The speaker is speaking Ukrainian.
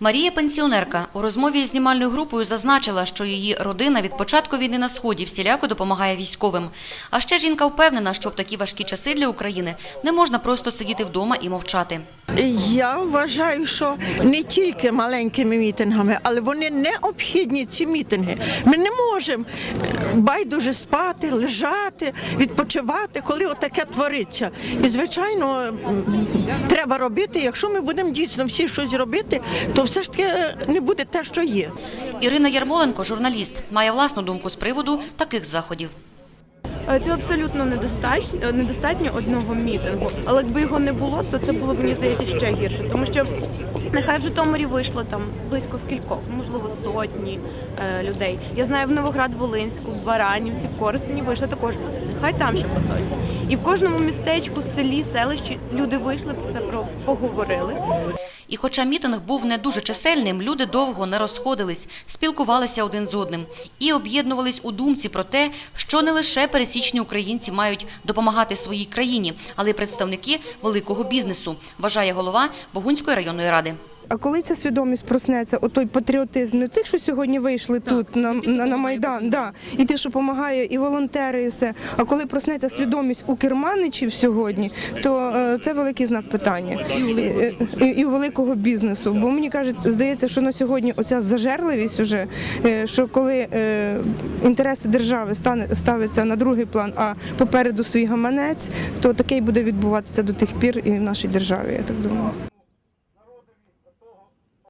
Марія пенсіонерка у розмові з знімальною групою зазначила, що її родина від початку війни на сході всіляко допомагає військовим. А ще жінка впевнена, що в такі важкі часи для України не можна просто сидіти вдома і мовчати. Я вважаю, що не тільки маленькими мітингами, але вони необхідні ці мітинги. Ми не можемо байдуже спати, лежати, відпочивати, коли отаке твориться. І звичайно, треба робити. Якщо ми будемо дійсно всі щось робити, то все ж таки не буде те, що є. Ірина Ярмоленко, журналіст, має власну думку з приводу таких заходів. Е, Це абсолютно недостатньо, недостатньо одного мітингу. Але якби його не було, то це було б мені здається ще гірше. Тому що нехай в Житомирі вийшло там близько скількох, можливо, сотні е, людей. Я знаю в Новоград-Волинську, в Баранівці, в Коростені вийшли також люди. Нехай там ще по сотні. І в кожному містечку, селі, селищі люди вийшли про це про поговорили. Хоча мітинг був не дуже чисельним, люди довго не розходились, спілкувалися один з одним і об'єднувались у думці про те, що не лише пересічні українці мають допомагати своїй країні, але й представники великого бізнесу, вважає голова Богунської районної ради. А коли ця свідомість проснеться, отой патріотизм не цих, що сьогодні вийшли тут на, на, на майдан, да, і ті, що допомагає, і волонтери, і все. А коли проснеться свідомість у керманичів сьогодні, то е, це великий знак питання і, і, і у великого бізнесу. Бо мені кажуть, здається, що на сьогодні оця зажерливість уже, е, що коли е, інтереси держави стане ставиться на другий план, а попереду свій гаманець, то таке й буде відбуватися до тих пір і в нашій державі. Я так думаю.